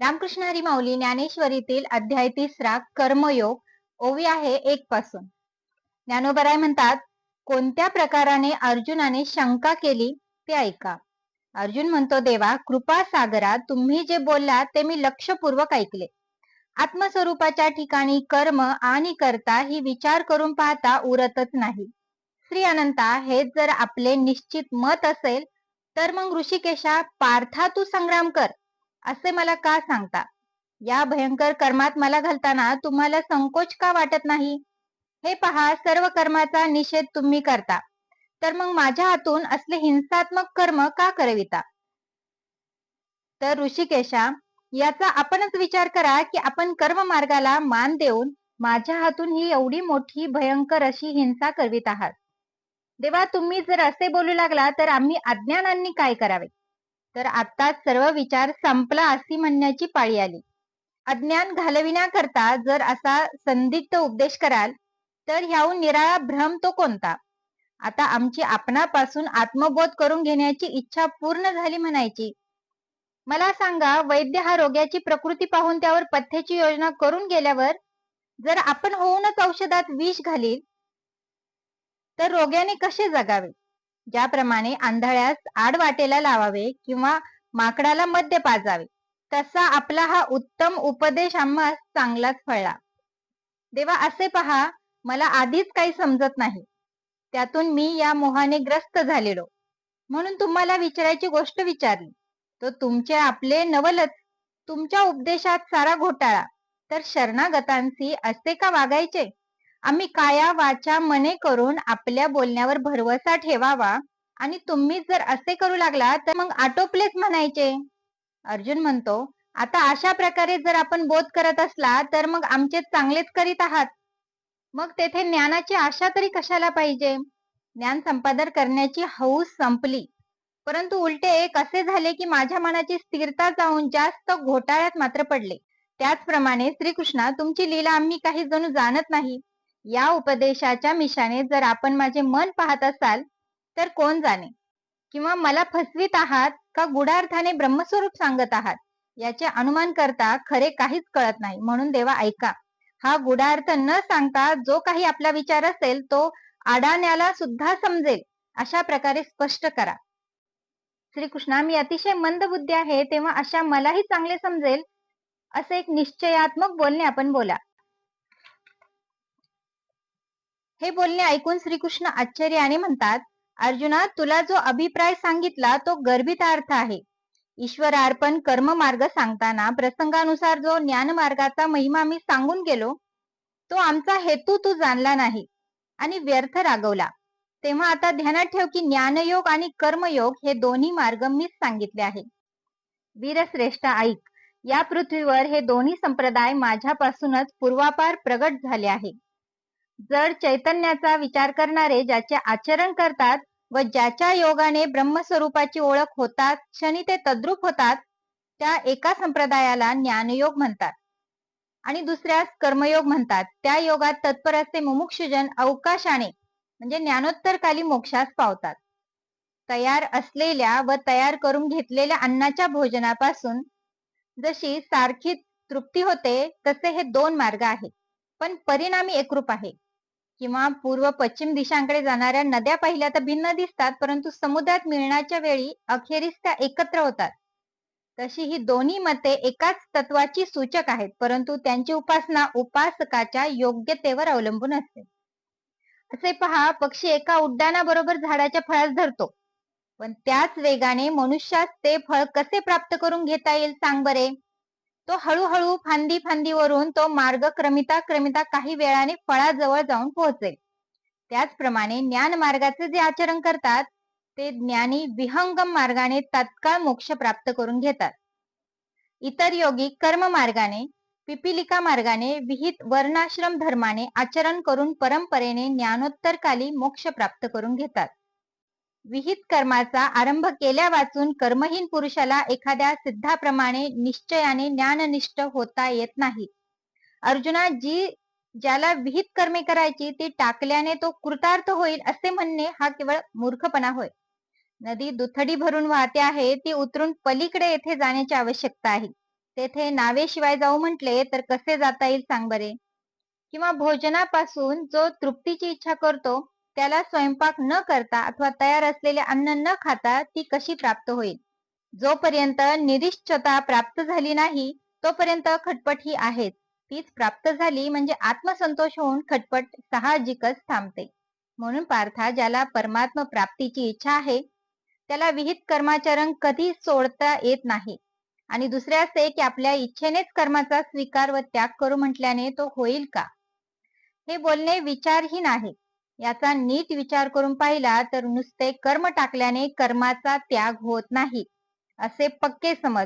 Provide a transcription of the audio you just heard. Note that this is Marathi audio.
रामकृष्ण हरी माऊली ज्ञानेश्वरीतील अध्याय तिसरा कर्मयोग ओवी आहे एक पासून. ज्ञानोबराय म्हणतात कोणत्या प्रकाराने अर्जुनाने शंका केली ते ऐका. अर्जुन म्हणतो देवा कृपा सागरा तुम्ही जे बोललात ते मी लक्षपूर्वक ऐकले. आत्मस्वरूपाच्या ठिकाणी कर्म आणि कर्ता ही विचार करून पाहता उरतच नाही. श्री अनंता हे जर आपले निश्चित मत असेल तर मग ऋषिकेशा पार्था तू संग्राम कर. असे मला का सांगता? या भयंकर कर्मात मला घालताना तुम्हाला संकोच का वाटत नाही? हे पहा सर्व कर्माचा निषेध तुम्ही करता. तर मग माझ्या हातून असले हिंसात्मक कर्म का करविता? तर ऋषिकेशा याचा आपणच विचार करा की आपण कर्म मार्गाला मान देऊन माझ्या हातून ही एवढी मोठी भयंकर अशी हिंसा करवित आहात. देवा तुम्ही जर असे बोलू लागला तर आम्ही अज्ञानांनी काय करावे? तर आता सर्व विचार संपला अशी म्हणण्याची पाळी आली. अज्ञान घालविण्याकरता जर असा संदिग्ध उपदेश कराल तर ह्याहून निराळा भ्रम तो कोणता? आता आमची आपणापासून आत्मबोध करून घेण्याची इच्छा पूर्ण झाली म्हणायची. मला सांगा वैद्य हा रोग्याची प्रकृती पाहून त्यावर पथ्याची योजना करून गेल्यावर जर आपण होऊनच औषधात विष घालील तर रोग्याने कसे जगावे? ज्याप्रमाणे आंधळ्यास आड वाटेला लावावे किंवा माकडाला मध्य पाजावे. तसा आपला हा उत्तम उपदेश आम्हा चांगलाच फळला. देवा असे पहा मला आधीच काही समजत नाही. त्यातून मी या मोहाने ग्रस्त झालेलो. म्हणून तुम्हाला विचारायची गोष्ट विचारली. तो तुमचे आपले नवलच तुमच्या उपदेशात सारा घोटाळा. तर शरणागतांशी असे का वागायचे? आम्ही काया वाचा मने करून आपल्या बोलण्यावर भरवसा ठेवावा. आणि तुम्ही जर असे करू लागला तर मग आटोपलेच म्हणायचे. अर्जुन म्हणतो आता अशा प्रकारे जर आपण बोध करत असला तर मग आमचे चांगलेच करीत आहात. मग तेथे ज्ञानाची आशा तरी कशाला पाहिजे? ज्ञान संपादन करण्याची हौस संपली. परंतु उलटे एक असे झाले की माझ्या मनाची स्थिरता जाऊन जास्त घोटाळ्यात मात्र पडले. त्याचप्रमाणे श्रीकृष्णा तुमची लीला आम्ही काही जणू जाणत नाही. या उपदेशाच्या मिशाने जर आपण माझे मन पाहत असाल तर कोण जाणे? किंवा मला फसवीत आहात का गुढार्थाने ब्रह्मस्वरूप सांगत आहात? याचे अनुमान करता खरे काहीच कळत नाही. म्हणून देवा ऐका. हा गुढार्थ न सांगता जो काही आपला विचार असेल तो आडाण्याला सुद्धा समजेल अशा प्रकारे स्पष्ट करा. श्रीकृष्णा मी अतिशय मंद बुद्धी आहे तेव्हा अशा मलाही चांगले समजेल असे एक निश्चयात्मक बोलणे आपण बोला. हे बोलणे ऐकून श्रीकृष्ण आश्चर्याने म्हणतात अर्जुना तुला जो अभिप्राय सांगितला तो गर्भित अर्थ आहे. ईश्वरार्पण कर्म मार्ग सांगताना प्रसंगानुसार जो ज्ञान मार्गाचा महिमा मी सांगून गेलो तो आमचा हेतू तू जाणला नाही आणि व्यर्थ रागवला. तेव्हा आता ध्यानात ठेव की ज्ञानयोग आणि कर्मयोग हे दोन्ही मार्ग मीच सांगितले आहे वीरश्रेष्ठ ऐक या पृथ्वीवर हे दोन्ही संप्रदाय माझ्यापासूनच पूर्वापार प्रगट झाले आहे. जर चैतन्याचा विचार करणारे ज्याचे आचरण करतात व ज्याच्या योगाने ब्रह्मस्वरूपाची ओळख होतात क्षणी ते तद्रूप होतात त्या एका संप्रदायाला ज्ञानयोग म्हणतात. आणि दुसऱ्यास कर्मयोग म्हणतात. त्या योगात तत्पर असते मुमुक्षुजन अवकाशाने म्हणजे ज्ञानोत्तरकाली मोक्षास पावतात. तयार असलेल्या व तयार करून घेतलेल्या अन्नाच्या भोजनापासून जशी सारखी तृप्ती होते तसे हे दोन मार्ग आहेत. पण परिणामी एकरूप आहे. किंवा पूर्व पश्चिम दिशांकडे जाणाऱ्या नद्या पाहिल्या तर भिन्न दिसतात परंतु समुद्रात मिळण्याच्या वेळी अखेरीस त्या एकत्र होतात. तशी ही दोन्ही मते एकाच तत्वाची सूचक आहेत परंतु त्यांची उपासना उपासकाच्या योग्यतेवर अवलंबून असते. असे पहा पक्षी एका उड्डाणाबरोबर झाडाच्या फळास धरतो पण त्याच वेगाने मनुष्यास ते फळ कसे प्राप्त करून घेता येईल सांग बरे. तो हळूहळू फांदी फांदीवरून तो मार्ग क्रमिता क्रमिता काही वेळाने फळाजवळ जाऊन पोहोचेल. त्याचप्रमाणे ज्ञान मार्गाचे जे आचरण करतात ते ज्ञानी विहंगम मार्गाने तत्काळ मोक्ष प्राप्त करून घेतात. इतर योगी कर्म मार्गाने पिपिलिका मार्गाने विहित वर्णाश्रम धर्माने आचरण करून परंपरेने ज्ञानोत्तरकाली मोक्ष प्राप्त करून घेतात. विहित कर्माचा आरंभ केल्या वाचून कर्महीन पुरुषाला एखाद्या सिद्धाप्रमाणे निश्चयाने ज्ञाननिष्ठ होता येत नाही. अर्जुना जी ज्याला विहित कर्मे करायची ती टाकल्याने तो कृतार्थ होईल असे म्हणणे हा केवळ मूर्खपणा होय. नदी दुथडी भरून वाहते आहे ती उतरून पलीकडे येथे जाण्याची आवश्यकता आहे. तेथे नावेशिवाय जाऊ म्हटले तर कसे जाता येईल सांग बरे. किंवा भोजनापासून जो तृप्तीची इच्छा करतो त्याला स्वयंपाक न करता अथवा तयार असलेले अन्न न खाता ती कशी प्राप्त होईल? जोपर्यंत निरिश्चता प्राप्त झाली नाही तोपर्यंत खटपट ही आहेच. तीच प्राप्त झाली म्हणजे आत्मसंतोष होऊन खटपट साहजिकच थांबते. म्हणून पार्था ज्याला परमात्म प्राप्तीची इच्छा आहे त्याला विहित कर्माचरण कधी सोडता येत नाही. आणि दुसरे असे की आपल्या इच्छेनेच कर्माचा स्वीकार व त्याग करू म्हटल्याने तो होईल का? हे बोलणे विचारहीन आहे. याचा नीट विचार करून पाहिला तर नुसते कर्म टाकल्याने कर्माचा त्याग होत नाही असे पक्के समज.